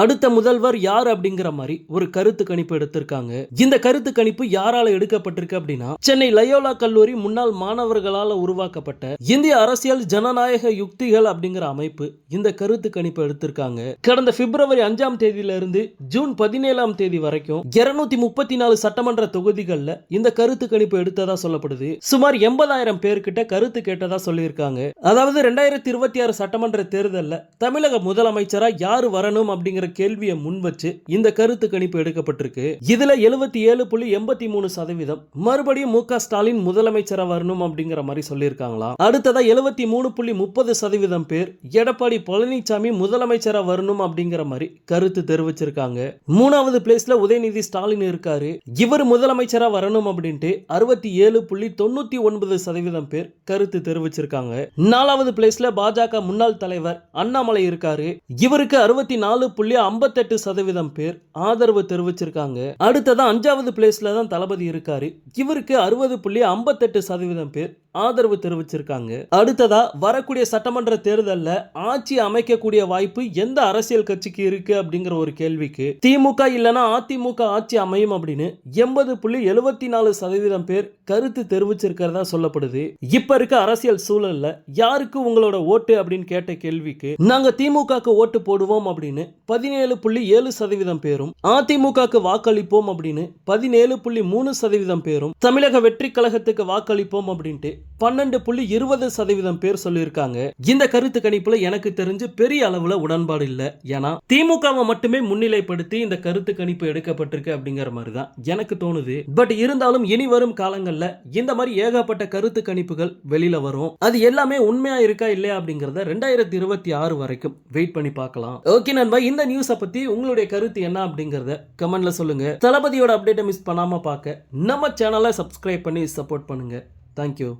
அடுத்த முதல்வர் யார் அப்படிங்கிற மாதிரி ஒரு கருத்து கணிப்பு எடுத்திருக்காங்க. இந்த கருத்து கணிப்பு யாரால எடுக்கப்பட்டிருக்கு அப்படின்னா சென்னை லயோலா கல்லூரி முன்னாள் மாணவர்களால் உருவாக்கப்பட்ட இந்திய அரசியல் ஜனநாயக யுக்திகள் அப்படிங்கிற அமைப்பு இந்த கருத்து கணிப்பு எடுத்திருக்காங்க. கடந்த பிப்ரவரி அஞ்சாம் தேதியில இருந்து ஜூன் பதினேழாம் தேதி வரைக்கும் இருநூத்தி முப்பத்தி நாலு சட்டமன்ற தொகுதிகள்ல இந்த கருத்து கணிப்பு எடுத்ததா சொல்லப்படுது. சுமார் எண்பதாயிரம் பேர்கிட்ட கருத்து கேட்டதா சொல்லியிருக்காங்க. அதாவது ரெண்டாயிரத்தி இருபத்தி ஆறு சட்டமன்ற தேர்தல்ல தமிழக முதலமைச்சரா யாரு வரணும் அப்படிங்கிற கேள்வியை முன் வச்சு இந்த கருத்து கணிப்பு எடுக்கப்பட்டிருக்கு. இதுல எழுபத்தி ஏழு புள்ளி எண்பத்தி மூணு சதவீதம் மறுபடியும் மு க ஸ்டாலின் முதலமைச்சரா வரணும் அப்படிங்கிற மாதிரி சொல்லியிருக்காங்களா? அடுத்ததா எழுபத்தி மூணு புள்ளி முப்பது சதவீதம் பேர் எடப்பாடி பழனிசாமி முதலமைச்சரா வரணும் அப்படிங்கிற மாதிரி கருத்து தெரிவிச்சிருக்காங்க. மூணாவது பிளேஸ்ல உதயநிதி ஸ்டாலின் இருக்காரு. இவர் முதலமைச்சரா வரணும் அப்படின்ட்டு அறுபத்தி ஏழு புள்ளி தொண்ணூத்தி ஒன்பது சதவீதம் பேர் கருத்து தெரிவிச்சிருக்காங்க. நாலாவது பிளேஸ்ல பாஜக முன்னாள் தலைவர் அண்ணாமலை இருக்காரு. இவருக்கு அறுபத்தி நாலு புள்ளி ஐம்பத்தெட்டு சதவீதம் பேர் ஆதரவு தெரிவிச்சிருக்காங்க. அடுத்ததான் அஞ்சாவது பிளேஸ்ல தான் தளபதி இருக்காரு. இவருக்கு அறுபது புள்ளி ஐம்பத்தெட்டு சதவீதம் பேர் ஆதரவு தெரிவிச்சிருக்காங்க. அடுத்ததா வரக்கூடிய சட்டமன்ற தேர்தலில் ஆட்சி அமைக்கக்கூடிய வாய்ப்பு எந்த அரசியல் கட்சிக்கு இருக்கு அப்படிங்கிற ஒரு கேள்விக்கு திமுக இல்லனா அதிமுக ஆட்சி அமையும் அப்படின்னு எண்பது புள்ளி எழுபத்தி நாலு சதவீதம் பேர் கருத்து தெரிவிச்சிருக்கிறதா சொல்லப்படுது. இப்ப இருக்க அரசியல் சூழல்ல யாருக்கு உங்களோட ஓட்டு அப்படின்னு கேட்ட கேள்விக்கு நாங்க திமுகக்கு ஓட்டு போடுவோம் அப்படின்னு பதினேழு புள்ளி ஏழு சதவீதம் பேரும் அதிமுகக்கு வாக்களிப்போம் அப்படின்னு பதினேழு புள்ளி மூணு சதவீதம் பேரும் தமிழக வெற்றி கழகத்துக்கு வாக்களிப்போம் அப்படின்ட்டு பன்னெண்டு புள்ளி இருபது சதவீதம் பேர் சொல்லியிருக்காங்க. இந்த கருத்து கணிப்புல எனக்கு தெரிஞ்சு பெரிய அளவுல உடன்பாடு இல்ல. ஏன்னா திமுகவை மட்டுமே முன்னிலைப்படுத்தி இந்த கருத்து கணிப்பு எடுக்கப்பட்டிருக்கு அப்படிங்கிற மாதிரி தான் எனக்கு தோணுது. பட் இருந்தாலும் இனி வரும் காலங்கள்ல இந்த மாதிரி ஏகப்பட்ட கருத்து கணிப்புகள் வெளியில வரும். அது எல்லாமே உண்மையா இருக்கா இல்லையா அப்படிங்கறத ரெண்டாயிரத்தி இருபத்தி ஆறு வரைக்கும் வெயிட் பண்ணி பார்க்கலாம். ஓகே நண்பா இந்த நியூஸை பத்தி உங்களுடைய கருத்து என்ன அப்படிங்கறத கமெண்ட்ல சொல்லுங்க. தளபதியோட அப்டேட்டை மிஸ் பண்ணாம பார்க்க நம்ம சேனலை சப்ஸ்கிரைப் பண்ணி சப்போர்ட் பண்ணுங்க. தேங்க்யூ